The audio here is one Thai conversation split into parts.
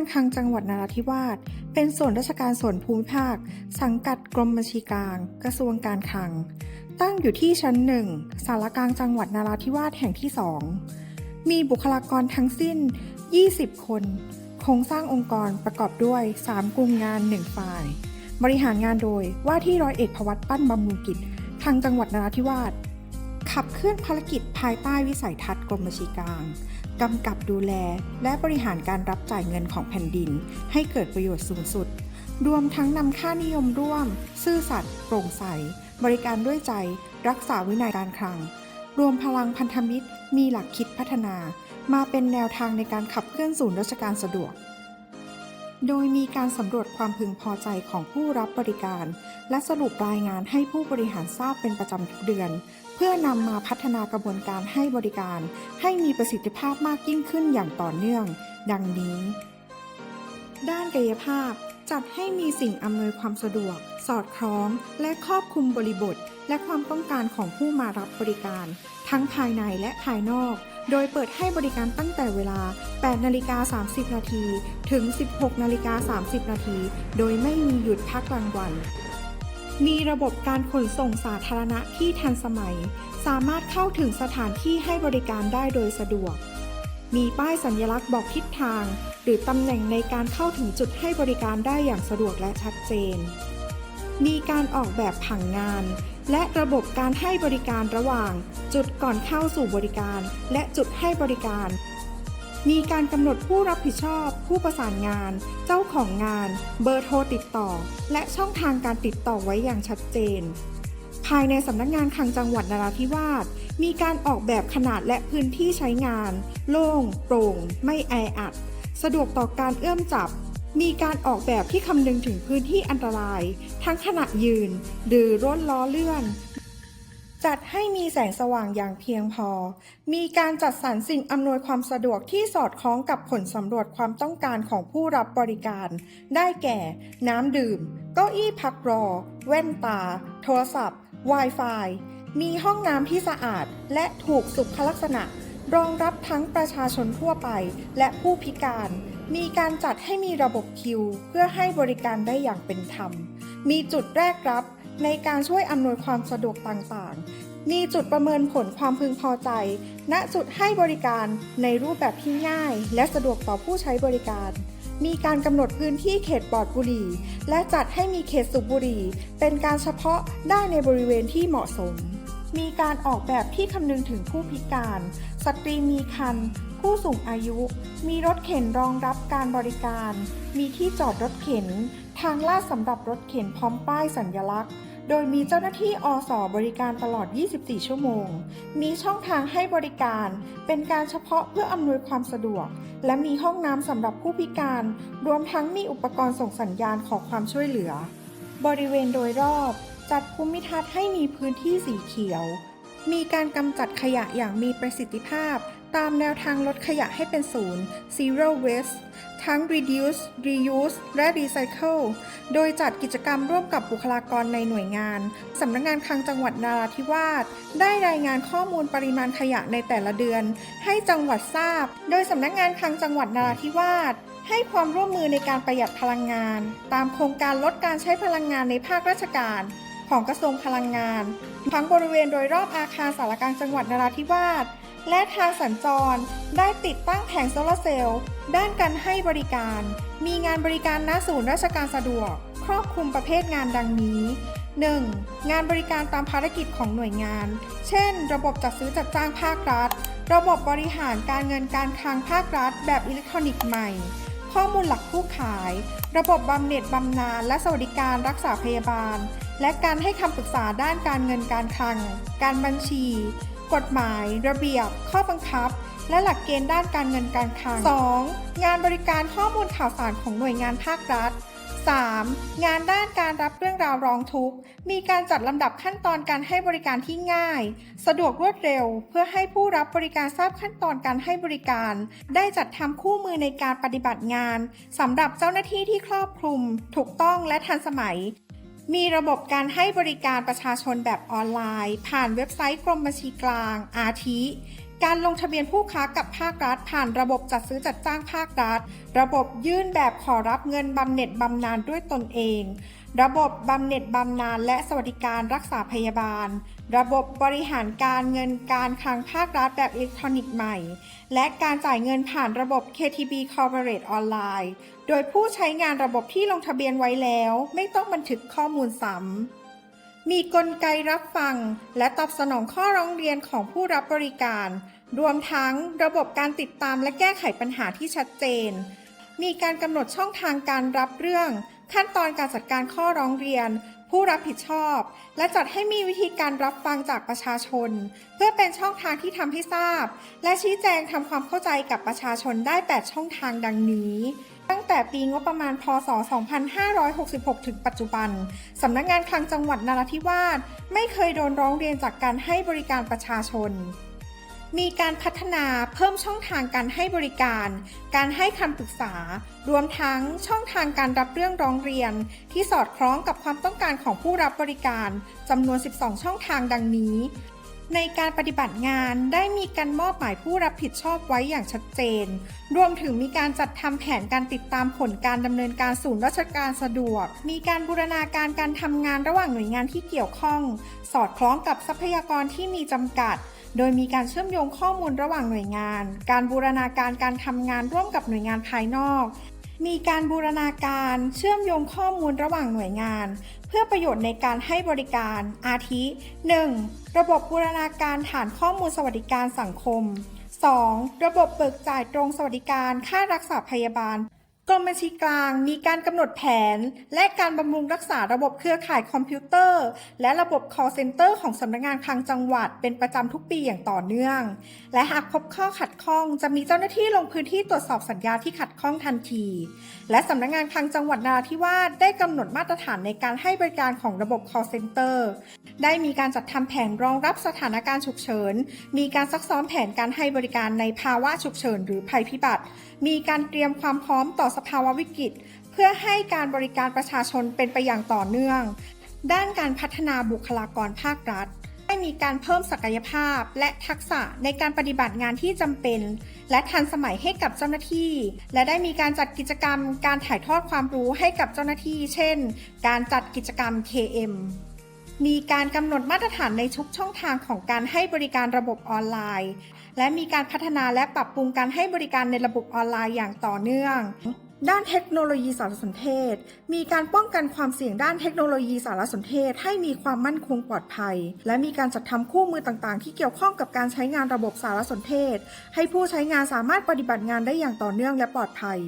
กานคลังจังหวัดนราธิวาส เป็นส่วนราชการส่วนภูมิภาค สังกัดกรมบัญชีกลางกระทรวงการคลัง ตั้งอยู่ที่ชั้นหนึ่งสารกลางจังหวัดนราธิวาสแห่งที่2มีบุคลากรทั้งสิ้น 20 คน โครงสร้างองค์กรประกอบด้วย 3 กลุ่มงาน 1 ฝ่าย บริหารงานโดยว่าที่ร้อยเอกพวัตปั้นบำรุงกิจทางจังหวัดนราธิวาสขับเคลื่อนภารกิจภายใต้วิสัยทัศน์กรมบัญชีกลาง กำกับดูแล และบริหารการรับจ่ายเงินของแผ่นดิน ให้เกิดประโยชน์สูงสุด รวมทั้งนำค่านิยมร่วม ซื่อสัตย์โปร่งใส บริการด้วยใจ รักษาวินัยการคลัง รวมพลังพันธมิตร มีหลักคิดพัฒนา มาเป็นแนวทางในการขับเคลื่อนศูนย์ราชการสะดวก โดยมีการสำรวจความพึงพอใจของผู้รับบริการ และสรุปรายงานให้ผู้บริหารทราบเป็นประจำทุกเดือน เพื่อนำมาพัฒนากระบวนการให้บริการ ให้มีประสิทธิภาพมากยิ่งขึ้นอย่างต่อเนื่อง ดังนี้ ด้านกายภาพ จัดให้มีสิ่งอำนวยความสะดวก สอดคล้อง และครอบคลุมบริบท และความต้องการของผู้มารับบริการ ทั้งภายในและภายนอก โดยเปิดให้บริการตั้งแต่เวลา 8 นาฬิกา 30 นาที ถึง 16 นาฬิกา 30 นาที โดยไม่มีหยุดพักกลางวัน มีระบบการขนส่งสาธารณะที่ทันสมัย สามารถเข้าถึงสถานที่ให้บริการได้โดยสะดวก มีป้ายสัญลักษณ์บอกทิศทาง หรือตำแหน่งในการเข้าถึงจุดให้บริการได้อย่างสะดวกและชัดเจน มีการออกแบบผังงาน และระบบการให้บริการระหว่าง จุดก่อนเข้าสู่บริการ และจุดให้บริการ มีการกำหนดผู้รับผิดชอบ ผู้ประสานงาน เจ้าของงาน เบอร์โทรติดต่อ และช่องทางการติดต่อไว้อย่างชัดเจนภายในสำนักงานคลังจังหวัดนราธิวาสมีการออกแบบขนาดและพื้นที่ใช้งาน โล่ง โปร่ง ไม่แออัด สะดวกต่อการเอื้อมจับ มีการออกแบบที่คำนึงถึงพื้นที่อันตราย ทั้งขณะยืน หรือรถล้อเลื่อน จัดให้มีแสงสว่างอย่างเพียงพอ มีการจัดสรรสิ่งอำนวยความสะดวกที่สอดคล้องกับผลสำรวจความต้องการของผู้รับบริการ ได้แก่ น้ำดื่ม เก้าอี้พักรอ แว่นตา โทรศัพท์ Wi-Fi มีห้องน้ำที่สะอาดและถูกสุขลักษณะ รองรับทั้งประชาชนทั่วไปและผู้พิการ มีการจัดให้มีระบบคิว เพื่อให้บริการได้อย่างเป็นธรรม มีจุดแรกรับในการช่วยอำนวยความสะดวกต่างๆ มีจุดประเมินผลความพึงพอใจ ณ จุดให้บริการในรูปแบบที่ง่าย และสะดวกต่อผู้ใช้บริการ มีการกำหนดพื้นที่เขตปลอดบุหรี่ และจัดให้มีเขตสูบบุหรี่ เป็นการเฉพาะได้ในบริเวณที่เหมาะสม มีการออกแบบที่คำนึงถึงผู้พิการ สตรีมีครรภ์ผู้สูงอายุ มีรถเข็นรองรับการบริการ มีที่จอดรถเข็น ทางลาดสำหรับรถเข็นพร้อมป้ายสัญลักษณ์ โดยมีเจ้าหน้าที่อสบริการตลอด 24 ชั่วโมง มีช่องทางให้บริการ เป็นการเฉพาะเพื่ออำนวยความสะดวก และมีห้องน้ำสำหรับผู้พิการ รวมทั้งมีอุปกรณ์ส่งสัญญาณขอความช่วยเหลือ บริเวณโดยรอบ จัดภูมิทัศน์ให้มีพื้นที่สีเขียว มีการกำจัดขยะอย่างมีประสิทธิภาพ ตามแนวทางลดขยะให้เป็นศูนย์ zero waste ทั้ง reduce reuse และ recycle โดยจัดกิจกรรมร่วมกับบุคลากรในหน่วยงานสำนักงานคลังจังหวัดนาราธิวาสได้รายงานข้อมูลปริมาณขยะในแต่ละเดือน ให้จังหวัดทราบ โดยสำนักงานคลังจังหวัดนาราธิวาสให้ความร่วมมือในการประหยัดพลังงาน ตามโครงการลดการใช้พลังงานในภาคราชการ ของกระทรวงพลังงาน ทั้งบริเวณโดยรอบอาคารสารกลางจังหวัดนราธิวาสและทางสัญจร ได้ติดตั้งแผงโซลาร์เซลล์ ด้านการให้บริการ มีงานบริการณศูนย์ราชการสะดวก ครอบคลุมประเภทงานดังนี้ 1. งานบริการตามภารกิจของหน่วยงาน เช่น ระบบจัดซื้อจัดจ้างภาครัฐ ระบบบริหารการเงินการคลังภาครัฐ แบบอิเล็กทรอนิกส์ใหม่ ข้อมูลหลักผู้ขาย ระบบบำเหน็จบำนาญและสวัสดิการรักษาพยาบาล และการให้คำปรึกษาด้านการเงินการคลัง การบัญชี กฎหมาย ระเบียบ ข้อบังคับ และหลักเกณฑ์ด้านการเงินการคลัง 2. งานบริการข้อมูลข่าวสารของหน่วยงานภาครัฐ 3. งานด้านการรับเรื่องราวร้องทุกข์ มีการจัดลำดับขั้นตอนการให้บริการที่ง่าย สะดวกรวดเร็ว เพื่อให้ผู้รับบริการทราบขั้นตอนการให้บริการ ได้จัดทำคู่มือในการปฏิบัติงานสำหรับเจ้าหน้าที่ที่ครอบคลุม ถูกต้องและทันสมัย มีระบบการให้บริการประชาชนแบบออนไลน์ ผ่านเว็บไซต์กรมบัญชีกลาง อาทิ การลงทะเบียนผู้ค้ากับภาครัฐ ผ่านระบบจัดซื้อจัดจ้างภาครัฐ ระบบยื่นแบบขอรับเงินบำเหน็จบำนาญด้วยตนเอง ระบบบำเหน็จบำนาญและสวัสดิการรักษาพยาบาล ระบบบริหารการเงินการคลังภาครัฐแบบอิเล็กทรอนิกส์ใหม่ และการจ่ายเงินผ่านระบบ KTB Corporate Online โดยผู้ใช้งานระบบที่ลงทะเบียนไว้แล้ว ไม่ต้องบันทึกข้อมูลซ้ำมีกลไกรับฟัง และตอบสนองข้อร้องเรียนของผู้รับบริการ รวมทั้งระบบการติดตามและแก้ไขปัญหาที่ชัดเจนมีการกำหนดช่องทางการรับเรื่อง ขั้นตอนการจัดการข้อร้องเรียน ผู้รับผิดชอบ และจัดให้มีวิธีการรับฟังจากประชาชน เพื่อเป็นช่องทางที่ทำให้ทราบ และชี้แจงทำความเข้าใจกับประชาชนได้ 8 ช่องทางดังนี้ตั้งแต่ปีงบประมาณ พศ 2566 ถึงปัจจุบัน สำนักงานคลังจังหวัดนราธิวาสไม่เคยโดนร้องเรียนจากการให้บริการประชาชน มีการพัฒนาเพิ่มช่องทางการให้บริการ การให้คำปรึกษา รวมทั้งช่องทางการรับเรื่องร้องเรียน ที่สอดคล้องกับความต้องการของผู้รับบริการจำนวน 12 ช่องทางดังนี้ ในการปฏิบัติงานได้มีการมอบหมายผู้รับผิดชอบไว้อย่างชัดเจน รวมถึงมีการจัดทำแผนการติดตามผลการดำเนินการศูนย์ราชการสะดวก มีการบูรณาการการทำงานระหว่างหน่วยงานที่เกี่ยวข้อง สอดคล้องกับทรัพยากรที่มีจำกัด โดยมีการเชื่อมโยงข้อมูลระหว่างหน่วยงาน การบูรณาการการทำงานร่วมกับหน่วยงานภายนอก มีการบูรณาการเชื่อมโยงข้อมูลระหว่างหน่วยงาน เพื่อประโยชน์ในการให้บริการ อาทิ 1. ระบบบูรณาการฐานข้อมูลสวัสดิการสังคม 2. ระบบเบิกจ่ายตรงสวัสดิการ ค่ารักษาพยาบาล กรมบัญชีกลางมีการกำหนดแผน และการบำรุงรักษาระบบเครือข่ายคอมพิวเตอร์ และระบบ call center ของสำนักงานคลังจังหวัดเป็นประจำทุกปีอย่างต่อเนื่อง และหากพบข้อขัดข้อง จะมีเจ้าหน้าที่ลงพื้นที่ตรวจสอบสัญญาที่ขัดข้องทันที และสำนักงานคลังจังหวัดนราธิวาสได้กำหนดมาตรฐานในการให้บริการของระบบ call center ได้มีการจัดทำแผนรองรับสถานการณ์ฉุกเฉิน มีการซักซ้อมแผนการให้บริการในภาวะฉุกเฉิน หรือภัยพิบัติ มีการเตรียมความพร้อมต่อสภาวะวิกฤต เพื่อให้การบริการประชาชนเป็นไปอย่างต่อเนื่อง ด้านการพัฒนาบุคลากรภาครัฐได้มีการเพิ่มศักยภาพและทักษะในการปฏิบัติงานที่จำเป็น และทันสมัยให้กับเจ้าหน้าที่ และได้มีการจัดกิจกรรม การถ่ายทอดความรู้ให้กับเจ้าหน้าที่ เช่น การจัดกิจกรรม KM มีการกำหนดมาตรฐานในทุกช่องทางของการให้บริการระบบออนไลน์ และมีการพัฒนาและปรับปรุงการให้บริการในระบบออนไลน์อย่างต่อเนื่อง ด้านเทคโนโลยีสารสนเทศ มีการป้องกันความเสี่ยงด้านเทคโนโลยีสารสนเทศ ให้มีความมั่นคงปลอดภัย และมีการจัดทำคู่มือต่างๆ ที่เกี่ยวข้องกับการใช้งานระบบสารสนเทศ ให้ผู้ใช้งานสามารถปฏิบัติงานได้อย่างต่อเนื่องและปลอดภัย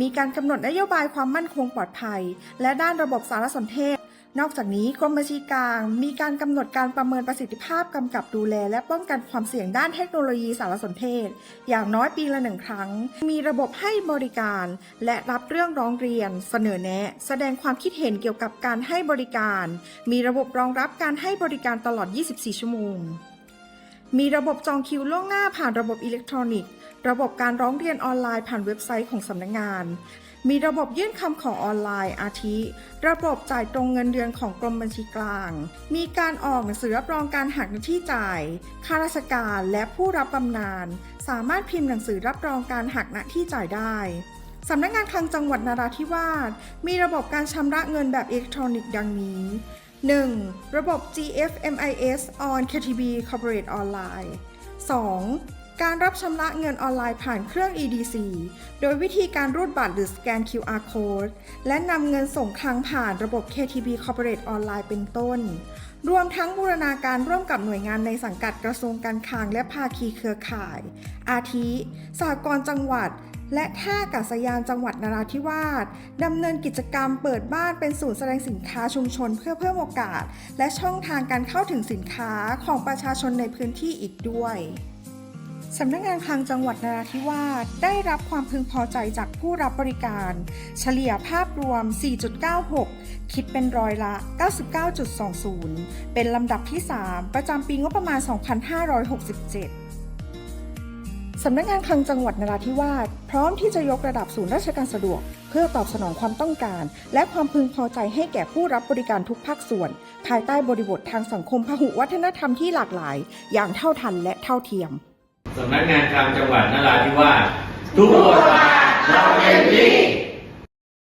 มีการกำหนดนโยบายความมั่นคงปลอดภัย และด้านระบบสารสนเทศ นอกจากนี้กรมบัญชีกลาง มีการกำหนดการประเมินประสิทธิภาพกำกับดูแล และป้องกันความเสี่ยงด้านเทคโนโลยีสารสนเทศ อย่างน้อยปีละหนึ่งครั้ง มีระบบให้บริการ และรับเรื่องร้องเรียน เสนอแนะ แสดงความคิดเห็นเกี่ยวกับการให้บริการ มีระบบรองรับการให้บริการตลอด 24 ชั่วโมง มีระบบจองคิวล่วงหน้าผ่านระบบอิเล็กทรอนิกส์ ระบบการร้องเรียนออนไลน์ผ่านเว็บไซต์ของสำนักงาน มีระบบยื่นคำขอออนไลน์อาทิ ระบบจ่ายตรงเงินเดือนของกรมบัญชีกลาง มีการออกหนังสือรับรองการหักหน้าที่จ่าย ข้าราชการและผู้รับบำนาญสามารถพิมพ์หนังสือรับรองการหักหน้าที่จ่ายได้สำนักงานคลังจังหวัดนราธิวาสมีระบบการชำระเงินแบบอิเล็กทรอนิกส์ดังนี้ 1. ระบบ GFMIS on KTB Corporate Online 2. การรับชำระเงินออนไลน์ผ่านเครื่อง EDC โดยวิธีการรูดบัตรหรือสแกน QR code และนำเงินส่งคลังผ่านระบบ KTB Corporate Online เป็นต้น รวมทั้งบูรณาการร่วมกับหน่วยงานในสังกัดกระทรวงการคลังและภาคีเครือข่าย อาทิสหกรณจังหวัด และท่าอากาศยานจังหวัดนราธิวาสดำเนินกิจกรรมเปิดบ้านเป็นศูนย์แสดงสินค้าชุมชนเพื่อเพิ่มโอกาส และช่องทางการเข้าถึงสินค้าของประชาชนในพื้นที่อีกด้วย สำนักงานคลังจังหวัดนราธิวาสได้รับความพึงพอใจจากผู้รับบริการ เฉลี่ยภาพรวม 4.96 คิดเป็นร้อยละ 99.20 เป็นลำดับที่ 3 ประจำปีงบประมาณ 2567สำนักงานคลังจังหวัดนราธิวาสพร้อมที่จะยกระดับศูนย์ราชการสะดวก เพื่อตอบสนองความต้องการ และความพึงพอใจให้แก่ผู้รับบริการทุกภาคส่วน ภายใต้บริบททางสังคมพหุวัฒนธรรมที่หลากหลาย อย่างเท่าทันและเท่าเทียม สำนักงานกลังจังหวัดนราธิวาสทุกบทบาทเราเป็นที่